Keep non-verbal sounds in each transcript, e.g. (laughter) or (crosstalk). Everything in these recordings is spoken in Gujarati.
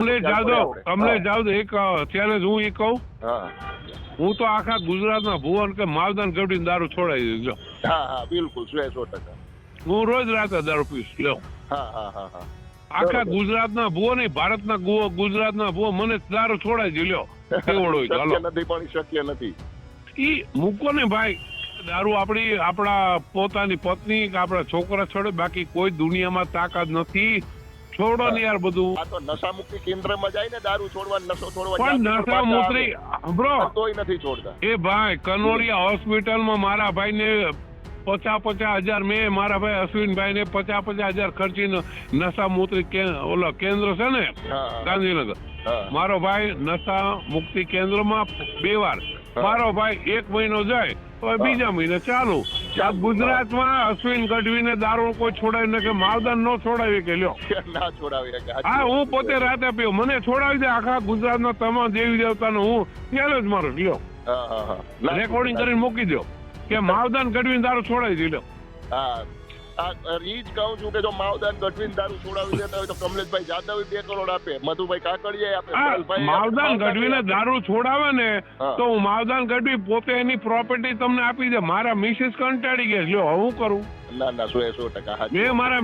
કમલેશ જાદવ આપણે. જાદવ એક અત્યારે જ હું એ કહું. હું. તો આખા ગુજરાતના ભુવન કે માવદાન ગઢીને દારૂ છોડાવી દીધો હા હા બિલકુલ સો સો ટકા. હું રોજ રાતે દારૂ પીશ લ્યો આખા. ગુજરાતના ભુવો નહીં ભારતના ગુવો ગુજરાતના ભુવો મને દારૂ છોડાવી દે લ્યો. કેવડો નથી પણ શક્ય નથી. ઈ મૂકો ને ભાઈ. દારૂ આપણી આપણા પોતાની પત્ની કે આપણા છોકરા છોડે બાકી કોઈ દુનિયામાં તાકાત નથી. છોડો ને યાર બધું. આ તો નશા મુક્તિ કેન્દ્રમાં જાય ને દારૂ છોડવા નશો છોડવા પણ નશા મુક્તિ બ્રો તોય નથી છોડતા. એ ભાઈ કનોરિયા હોસ્પિટલમાં મારા ભાઈને પચાસ પચાસ હજાર મેં મારા ભાઈ અશ્વિનભાઈ ને પચાસ પચાસ હજાર ખર્ચીને નશા મુક્તિ ઓલો કેન્દ્ર છે ને ગાંધીનગર. મારો ભાઈ નશા મુક્તિ કેન્દ્રમાં બે વાર. મારો ભાઈ એક મહિનો જાય તો બીજા મહિને ચાલુ. ગુજરાતમાં અશ્વિન ગઢવીને દારૂ કોઈ છોડાવી કે માવદાન નો છોડાવી કે લ્યો. ના છોડાવી હા હું પોતે રાતે પીવું મને છોડાવી દે આખા ગુજરાતના તમામ દેવી દેવતાનો હું ત્યારે જ મારો લ્યો. રેકોર્ડિંગ કરીને મૂકી દો કે માવદાન ગઢવીને દારૂ છોડાવી દીધો હા. ઈ જ કહું છું કે જો માવદાન ગઢવીને દારૂ છોડાવી દેતા હોય તો કમલેશભાઈ જાદવ બે કરોડ આપે મધુભાઈ કાકડિયા આપે માવદાન ગઢવીને. દારૂ છોડાવે ને તો હું માવદાન ગઢવી પોતે એની પ્રોપર્ટી તમને આપી દે મારા મિસિસ કંટાળી ગયા. જો લ્યો હું કરું? ના ના સો એ સો ટકા મેં મારા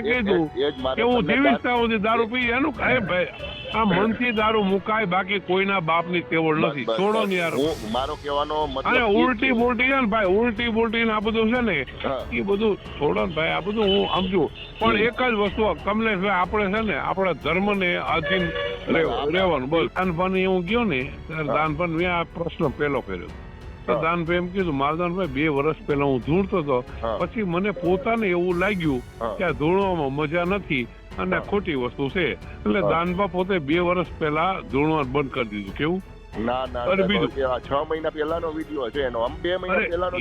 એ- કીધું કે હું જીવીશ ત્યાં સુધી દારૂ પી એનું કાંઈ ભાઈ આ મનથી દારૂ મુકાય બાકી કોઈના બાપની કેવળ નથી. છોડો ને યાર. મારો કહેવાનો મતલબ અને ઉલટી. બોલટી છે ને ભાઈ ઉલટી બોલટી ને આ બધું છે ને એ બધું છોડો ને ભાઈ આ બધું હું સમજુ. પણ એક જ વસ્તુ કમલેશભાઈ આપણે છે ને આપણા ધર્મને આધીન રહેવું- રહેવાનું બસ. દાનપાની હું ગયો ને ત્યારે હા. મેં આ પ્રશ્ન પેલો કર્યો. તો દાનભાઈ એમ કીધું મારદાનભાઈ બે વર્ષ પહેલા હું ધૂણતો હતો પછી મને પોતાને એવું લાગ્યું કે આ ધૂણવામાં મજા નથી અને ખોટી વસ્તુ છે. એટલે. દાનભા પોતે બે વર્ષ પહેલા ધૂણવાનું બંધ કરી દીધું. કેવું? ના ના છ મહિના પહેલાનો વીડિયો છે એનો. આમ બે મહિના પહેલાનો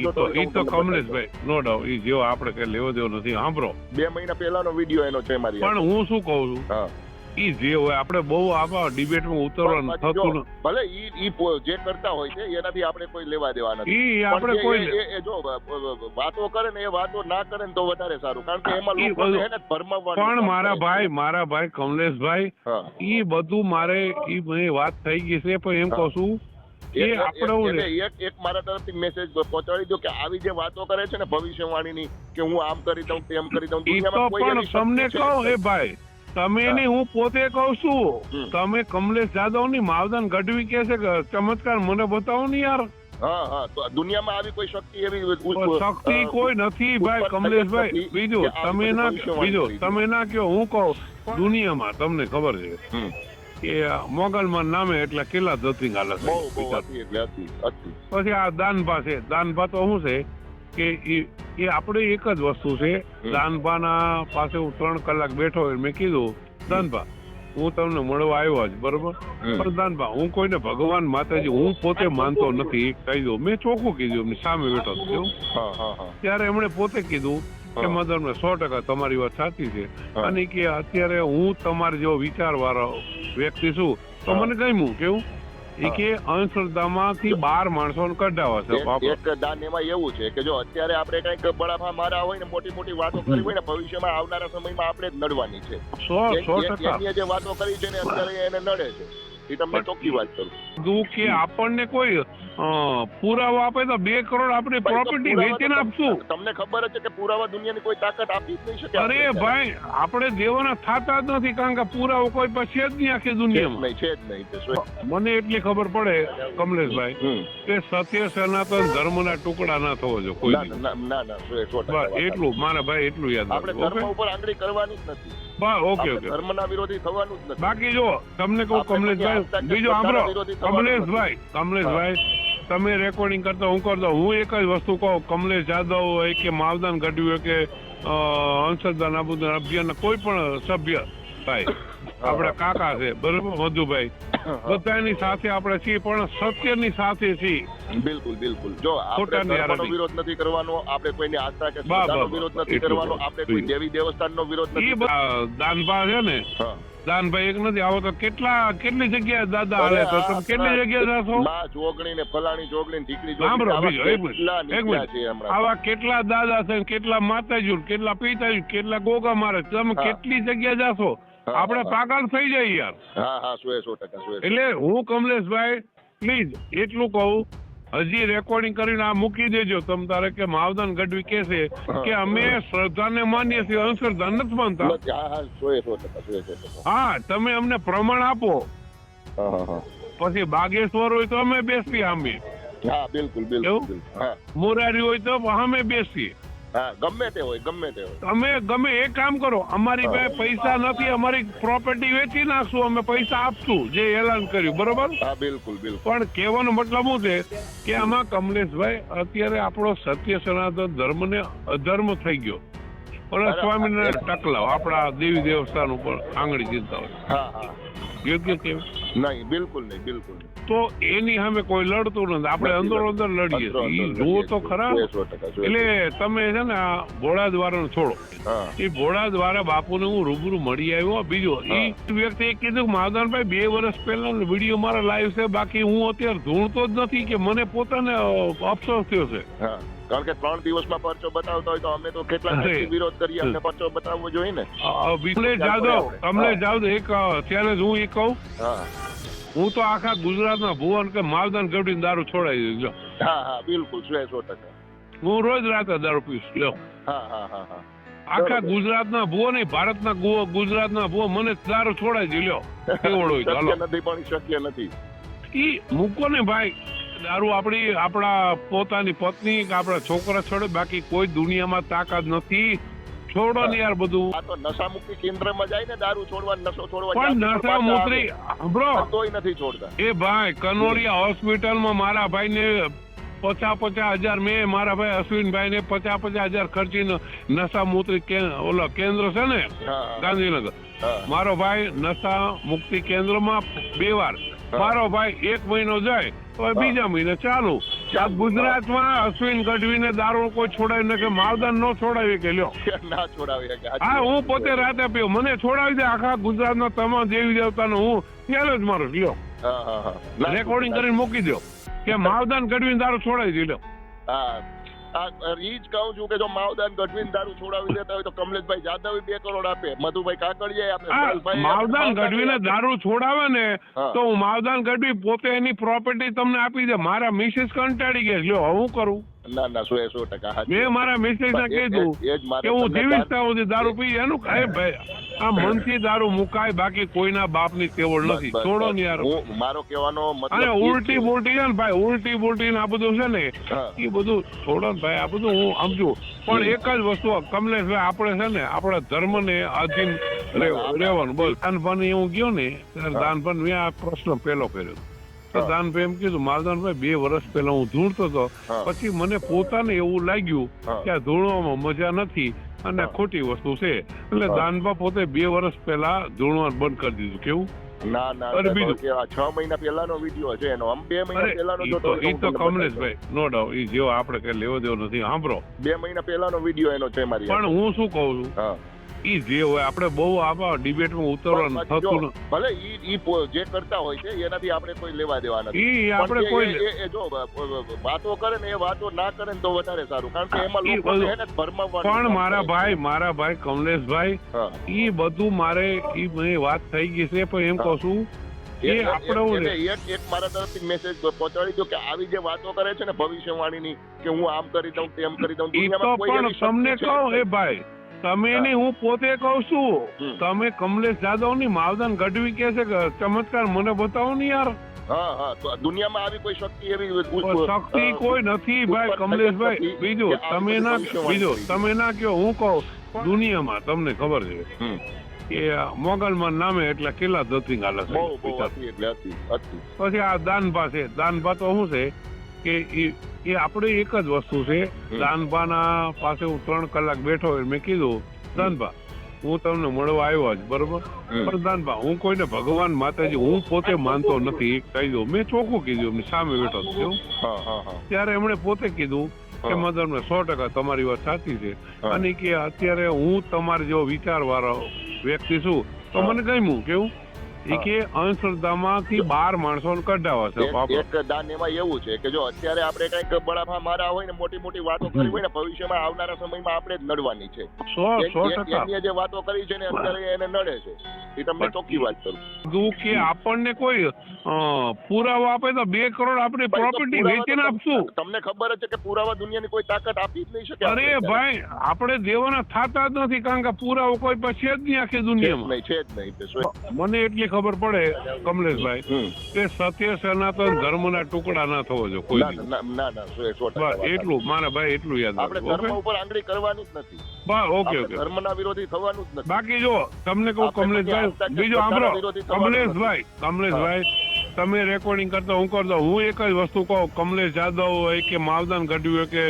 તો કમલેશભાઈ નો ડાઉટ જેવો આપણે કઈ લેવો દેવો નથી. સાંભળો બે મહિના પહેલાનો વીડિયો એનો છે મારી પણ હું શું કહું છું? ઈ જે હોય આપણે બહુ આવા ડિબેટમાં ઉતરવાનું થતું ભલે ઈ ઈ જે કરતા હોય છે એનાથી આપણે કોઈ લેવા દેવા નથી. ઈ આપણે કોઈ એ- એ- એ જો બ- બ- વાતો કરે ને એ વાતો ના કરે ને તો વધારે સારું. કારણ કે એમાં લોકો છે બધું- ને ભરમાવવાનું પણ મારા ભાઈ મારા ભાઈ કમલેશભાઈ ઈ બધું મારે ઈ મને વાત થઈ ગઈ છે પણ એમ હા. કહું છું એક- આપણે એક- હું એક એક મારા તરફથી મેસેજ પહોંચાડી દો કે આવી જે વાતો કરે છે ને ભવિષ્યવાણીની કે હું આમ કરી દઉં તેમ કરી દઉં દુનિયામાં કોઈ તમને કહો કહું એ ભાઈ તમે. નહીં હું પોતે કહું છું. તમે કમલેશ જાદવની માવદાન ગઢવી કે છે ચમત્કાર મને બતાવો ને યાર. દુનિયામાં આવી કોઈ શક્તિ એવી શક્તિ કોઈ નથી ભાઈ કમલેશભાઈ. બીજું તમે ના બીજું તમે ના કહો હું કહું દુનિયામાં તમને ખબર છે. કે મોગલમાં નામે એટલે કેટલા ધતિંગ હાલે છે બહુ બહુ હતી એટલે હતી હતી પછી આ દાનભા છે. દાનભા તો શું છે? કે એ એ આપણે એક જ વસ્તુ છે. દાનભાના પાસે હું ત્રણ કલાક બેઠો હોય મેં કીધું દાનભા હું તમને મળવા આવ્યો જ બરોબર? પણ દાનભા હું કોઈને ભગવાન માતાજી હું પોતે માનતો નથી કહી દઉં. મેં ચોખ્ખું કીધું એમની સામે બેઠો હા ત્યારે એમણે પોતે કીધું કે મધર સો ટકા તમારી વાત સાચી છે. અને કે અત્યારે હું તમારે જેવો વિચાર વાળો વ્યક્તિ છું. તો મને ગમ્યું કેવું? એ કે અંધશ્રદ્ધામાંથી બાર માણસો કઢાવવા છે એક- દાન એમાં એવું છે કે જો અત્યારે આપણે કંઈક બળાફા મારા હોય ને મોટી મોટી વાતો કરી હોય ને ભવિષ્યમાં આવનારા સમયમાં આપણે જ નડવાની છે. સો સો ટકા. જે વાતો કરી છે ને અત્યારે એને નડે છે. એ તમને ચોખ્ખી વાત કરું. કીધું કે આપણને કોઈ પુરાવા આપે તો બે કરોડ આપણે પ્રોપર્ટી વેચીને આપશું. તમને ખબર છે કે પુરાવા દુનિયાની કોઈ તાકાત આપી જ નહીં શકે અરે ભાઈ આપણે દેવાના થતા જ નથી કારણ કે પુરાવો કોઈ પછી જ નહીં આખી દુનિયામાં. છે જ નહીં મને એટલી ખબર પડે કમલેશભાઈ કે સત્ય સનાતન ધર્મના ટુકડા ના થવો જો કોઈ ના ના ના એટલું મારા ભાઈ એટલું યાદ આપણે ધર્મ ઉપર આંગળી કરવાની જ નથી. Okay okay. ધર્મના વિરોધી થવાનું જ નથી. બાકી જો તમને કહું કમલેશભાઈ બીજો થવાનું કમલેશભાઈ કમલેશભાઈ તમે રેકોર્ડિંગ કરતા હું કરતો હું એક જ વસ્તુ કહું કમલેશ જાદવ હોય કે માવદાન ગઢવી હોય કે અંશદાન આબુદાન અભિયાન કોઈ પણ સભ્ય ભાઈ આપણા કાકા છે બરોબર મધુભાઈ બધાની સાથે આપણે છીએ પણ સત્યની સાથે છીએ. બિલકુલ બિલકુલ. જો આપણે ધર્મનો વિરોધ નથી કરવાનો આપણે કોઈની આસ્થા કે શ્રદ્ધાનો વિરોધ નથી કરવાનો આપણે કોઈ દેવી દેવસ્થાનનો વિરોધ નથી દાનભા છે ને દાનભાઈ એક નથી આવો તો કેટલા કેટલી જગ્યાએ દાદા હાલે તો તમે કેટલી જગ્યાએ જશો? જોગણી ને ફલાણી જોગણી ઢીકડી જોગણી આવા કેટલા દાદા છે કેટલા માતાજી કેટલા પિતાજી કેટલા ગોગા મારે તમે કેટલી જગ્યા જાશો? આપણે. પાગલ થઈ જાય યાર. હા હા સો સો ટકા એટલે હું કમલેશભાઈ પ્લીઝ એટલું કહું હજી રેકોર્ડિંગ કરીને આ મૂકી દેજો. તમ તારે કે માવદાન ગઢવી કે છે કે અમે શ્રદ્ધાને માનીએ છીએ અંધશ્રદ્ધા નથી માનતા. હા તમે અમને પ્રમાણ આપો. પછી બાગેશ્વર હોય તો અમે બેસીએ અમે હા બિલકુલ બિલકુલ મોરારી હોય તો અમે બેસીએ. હા ગમે તે હોય ગમે તે હોય. તમે ગમે એ કામ કરો અમારી પાસે પૈસા નથી અમારી પ્રોપર્ટી વેચી નાખશું અમે પૈસા આપશું જે એલાન કર્યું બરોબર? હા બિલકુલ બિલકુલ. પણ કહેવાનો મતલબ શું છે કે આમાં કમલેશભાઈ અત્યારે આપણો સત્ય સનાતન ધર્મને અધર્મ થઈ ગયો. પણ સ્વામિનારાયણ ટકલાવ આપણા દેવી દેવસ્થાન ઉપર આંગળી ચિંતા હોય. હા હા. યોગ્ય કેવું નહીં બિલકુલ નહીં બિલકુલ નહીં. તો એની સામે કોઈ લડતું નથી. આપણે અંદર અંદર લડીએ જુઓ તો ખરા. એ એ એટલે તમે છે ને આ ભોળા દ્વારા છોડો. એ ભોળા દ્વારા બાપુને હું રૂબરૂ મળી આવ્યો. બીજો હા. એ કીધું માધવનભાઈ બે વર્ષ પહેલા વીડિયો મારા લાઈવ છે. બાકી હું અત્યારે ધૂણતો જ નથી કે મને પોતાને અફસોસ થયો છે. કારણ કે ત્રણ દિવસમાં પરચો બતાવતા હોય તો અમે તો કેટલા. વિરોધ કરીએ અમને પરચો બતાવવો જોઈએ ને? અ, જાદવ અમને જાદવ એક અત્યારે જ હું એ કહું. હા તો આખા ગુજરાતના ભુવન કે માલદાન ગઢીને દારૂ છોડાવી દીધો હા હા બિલકુલ સો સો ટકા. હું રોજ રાતે દારૂ પીશ લ્યો હા હા હા હા. આખા ગુજરાતના ભુવો નહીં ભારતના ગુવો ગુજરાતના ભુવો મને દારૂ છોડાવી દીધો લ્યો. કેવડો શક્ય નથી પણ શક્ય નથી. ઈ મૂકો ને ભાઈ. દારૂ આપણી આપણા પોતાની પત્ની કે આપણા છોકરા છોડે બાકી કોઈ દુનિયામાં તાકાત નથી. છોડો ને યાર બધું. આ તો નશા મુક્તિ કેન્દ્રમાં જાય ને દારૂ છોડવા નશો છોડવા પણ નશા મુક્તિ બ્રો તોય નથી છોડતા. એ ભાઈ કનોરિયા હોસ્પિટલમાં મારા ભાઈને પચાસ પચાસ હજાર મેં મારા ભાઈ અશ્વિનભાઈ ને પચાસ પચાસ હજાર ખર્ચીને નશા મુક્તિ ઓલો ઓલા કેન્દ્ર છે ને ગાંધીનગર. મારો ભાઈ નશા મુક્તિ કેન્દ્રમાં બે વાર. મારો ભાઈ એક મહિનો જાય તો બીજા મહિને ચાલુ. ગુજરાતમાં અશ્વિન ગઢવીને દારૂ કોઈ છોડાવી કે માલદાન ન છોડાવી કે લ્યો. ના છોડાવી હા હું પોતે રાતે પીયો મને છોડાવી દે આખા ગુજરાતના તમામ દેવી દેવતાનો હું ખ્યાલ જ મારો લ્યો. ના, રેકોર્ડિંગ કરીને મૂકી દો કે (laughs) માવદાન ગઢવીને દારૂ છોડાવી દીધો હા. ઈ જ કહું છું કે જો માવદાન ગઢવીને દારૂ છોડાવી દેતા હોય તો કમલેશભાઈ જાદવ બે કરોડ આપે. મધુભાઈ કાકડિયા આપે માવદાન ગઢવીને. દારૂ છોડાવે ને તો હું માવદાન ગઢવી પોતે એની પ્રોપર્ટી તમને આપી દે. મારા મિસિસ કંટાળી ગયા. લ્યો હું કરું? ના ના સો સો ટકા મેં મારા મિસિસ ને કીધું કે હું જીવીશ ત્યાં સુધી દારૂ પી એનું કાંઈ ભાઈ. આ મનથી દારૂ મુકાય બાકી કોઈના બાપની કેવળ નથી. છોડો ને યાર. મારો કહેવાનો મતલબ અને ઉલટી. બોલટી છે ને ભાઈ ઉલટી બોલટી ને આ બધું છે ને એ બધું છોડો ને ભાઈ આ બધું હું સમજુ. પણ એક જ વસ્તુ કમલેશભાઈ આપણે છે ને આપણા ધર્મને આધીન રહેવા- રહેવાનું બસ. દાનપાન હું ગયો ને દાનપાન મેં આ પ્રશ્ન પેલો કર્યો. તો દાનભાઈ એમ કીધું માલદાનભાઈ બે વર્ષ પહેલા હું ધૂણતો હતો. પછી મને પોતાને એવું લાગ્યું કે આ ધૂણવામાં મજા નથી અને ખોટી વસ્તુ છે. એટલે. દાનભા પોતે બે વર્ષ પહેલા ધૂણવાનું બંધ કરી દીધું. કેવું? ના છ મહિના પહેલાનો વીડિયો છે એનો. આમ બે મહિના પહેલાનો તો કમલેશભાઈ નો ડાઉટ ઈ જેવો આપણે કઈ લેવો દેવો નથી સાંભળો. બે મહિના પહેલાનો વીડિયો એનો છે મારી પણ હું શું કહું છું? ઈ જે હોય આપણે બહુ આવા ડિબેટમાં ઉતરવાનું થતું ભલે ઈ ઈ જે કરતા હોય છે એનાથી આપણે કોઈ લેવા દેવા નથી. ઈ આપણે કોઈ જો વાતો કરે ને એ વાતો ના કરે ને તો વધારે સારું. કારણ કે એમાં લોકો બધું- છે ને પણ મારા ભાઈ મારા ભાઈ કમલેશભાઈ ઈ બધું મારે ઈ મને વાત થઈ ગઈ છે પણ એમ. કહું છું એ એક- એક- મારા તરફથી મેસેજ પહોંચાડી દો કે આવી જે વાતો કરે છે ને ભવિષ્યવાણીની કે હું આમ કરી દઉં તેમ કરી દઉં દુનિયામાં કોઈ તમને કહું એ ભાઈ તમે. નહીં હું પોતે કહું છું. તમે કમલેશ જાદવની માવદાન ગઢવી કે છે કે ચમત્કાર મને બતાવો ને યાર. દુનિયામાં આવી કોઈ શક્તિ એવી શક્તિ કોઈ નથી ભાઈ કમલેશભાઈ બીજું તમે ના બીજું તમે ના કયો હું કહું દુનિયામાં તમને ખબર છે. કે મોગલમાં નામે એટલે કેટલા ધતિંગ હાલે છે પછી આ દાનભા છે. દાનભા તો શું છે? કે એ આપણે એક જ વસ્તુ છે. દાનભાના પાસે હું ત્રણ કલાક બેઠો મેં કીધું દાનભા હું તમને મળવા આવ્યો જ બરોબર? પણ દાનભા હું કોઈને ભગવાન માતાજી હું પોતે માનતો નથી. કહી દઉં મેં ચોખ્ખું કીધું એમની સામે બેઠો હા ત્યારે એમણે પોતે કીધું કે હા. મધર સો ટકા તમારી વાત સાચી છે. અને કે અત્યારે હું તમારી જેવો વિચાર વાળો વ્યક્તિ છું. તો મને ગમ્યું કેવું? એ કે અંધશ્રદ્ધામાંથી બાર માણસોને કઢાવે છે એક- બાપા. દાન એમાં એવું છે કે જો અત્યારે આપણે કંઈક બળાફા મારા હોય ને મોટી મોટી વાતો કરી હોય ને ભવિષ્યમાં આવનારા સમયમાં આપણે જ નડવાની છે. સો સો ટકા. જે વાતો કરી છે ને અત્યારે એને નડે છે. એ તમને ચોખ્ખી વાત કરું. કીધું કે આપણને કોઈ પુરાવો આપે તો બે કરોડ આપણે પ્રોપર્ટી વેચીને આપશું. તમને ખબર જ છે કે પુરાવા દુનિયાની કોઈ તાકાત આપી જ નહીં શકે અરે ભાઈ આપણે દેવાના થતા જ નથી કારણ કે પુરાવો કોઈ પછી જ નહીં આખી દુનિયામાં. છે જ નહીં મને એટલી ખબર પડે કમલેશભાઈ કે સત્ય સનાતન ધર્મના ટુકડા ના થવો જો કોઈ ના ના એટલું મારા ભાઈ એટલું યાદ આપણે ધર્મ ઉપર આંગળી કરવાની જ નથી. બસ ઓકે ઓકે. ધર્મના વિરોધી થવાનું જ નથી. બાકી જો તમને કહું કમલેશભાઈ બીજું નથી. કમલેશભાઈ કમલેશભાઈ તમે રેકોર્ડિંગ કરતા હું કરતો હું એક જ વસ્તુ કહું કમલેશ જાદવ હોય કે માવદાન ગઢવી હોય કે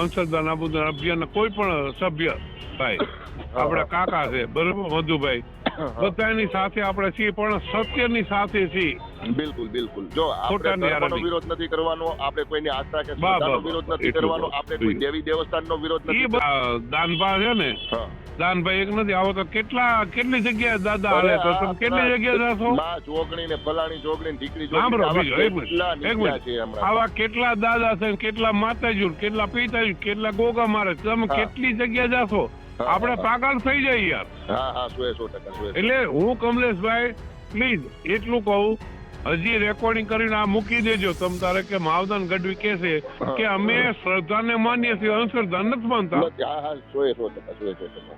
અંશદાન અંશદા અભિયાન કોઈ પણ સભ્ય ભાઈ આપણા કાકા છે બરોબર મધુભાઈ (laughs) બધાની સાથે આપણે છીએ પણ સત્યની સાથે છીએ. બિલકુલ બિલકુલ. જો આપણે ધર્મનો વિરોધ નથી કરવાનો આપણે કોઈની આસ્થા કે શ્રદ્ધાનો વિરોધ નથી કરવાનો આપણે કોઈ દેવી દેવસ્થાનનો વિરોધ નથી દાનભા છે ને દાનભાઈ એક નથી આવો તો કેટલા કેટલી જગ્યાએ દાદા હાલે તો તમે કેટલી જગ્યાએ જશો? માં જોગણી ને ફલાણી જોગણી ને દીકરી જોગણી એક આવા મિનિટ આવા કેટલા દાદા છે કેટલા માતાજી કેટલા પિતાજી કેટલા ગોગા મારે તમે કેટલી જગ્યા જશો? આપણે. પાગલ થઈ જઈએ. યાર હા હા સો સો ટકા એટલે હું કમલેશભાઈ પ્લીઝ એટલું કહું હજી રેકોર્ડિંગ કરીને આ મૂકી દેજો. તમ તારે કે માવદાન ગઢવી કે છે કે અમે શ્રદ્ધાને માનીએ છીએ અંધશ્રદ્ધા નથી માનતા.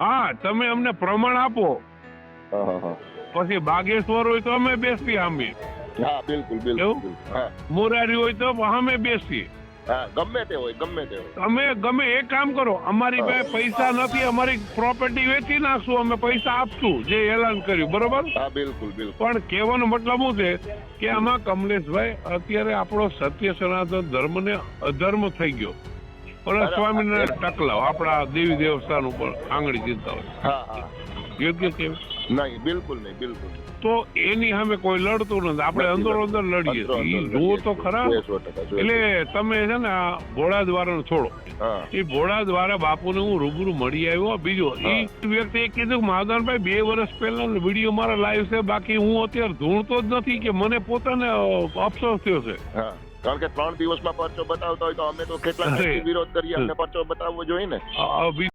હા તમે અમને પ્રમાણ આપો. પછી બાગેશ્વર હોય તો અમે બેસીએ અમે હા બિલકુલ બિલકુલ મોરારી હોય તો અમે બેસીએ. ગમે તે હોય ગમે તે હોય. તમે ગમે એ કામ કરો અમારી પાસે પૈસા નથી અમારી પ્રોપર્ટી વેચી નાખશું અમે પૈસા આપશું જે એલાન કર્યું બરોબર? હા બિલકુલ બિલકુલ. પણ કહેવાનો મતલબ શું છે કે આમાં કમલેશભાઈ અત્યારે આપણો સત્ય સનાતન ધર્મને અધર્મ થઈ ગયો. પણ સ્વામિનારાયણ ટકલાવ આપણા દેવી દેવસ્થાન ઉપર આંગળી ચિંતા હોય. યોગ્ય કેમ નહીં બિલકુલ નહીં બિલકુલ તો એની સામે કોઈ લડતું નથી. આપણે અંદરો અંદર લડીએ જુઓ તો ખરા. એટલે તમે છે ને આ દ્વારા છોડો. એ ભોળા દ્વારા બાપુને હું રૂબરૂ મળી આવ્યો. બીજો. એ વ્યક્તિએ કીધું કે માધવનભાઈ બે વર્ષ પહેલા વીડિયો મારા લાઈવ છે. બાકી હું અત્યારે ધૂણતો જ નથી કે મને પોતાને અફસોસ થયો છે. હા. કારણ કે ત્રણ દિવસમાં પરચો બતાવતા હોય તો અમે તો કેટલા. વિરોધ કરીએ અમને પરચો બતાવવો જોઈએ ને?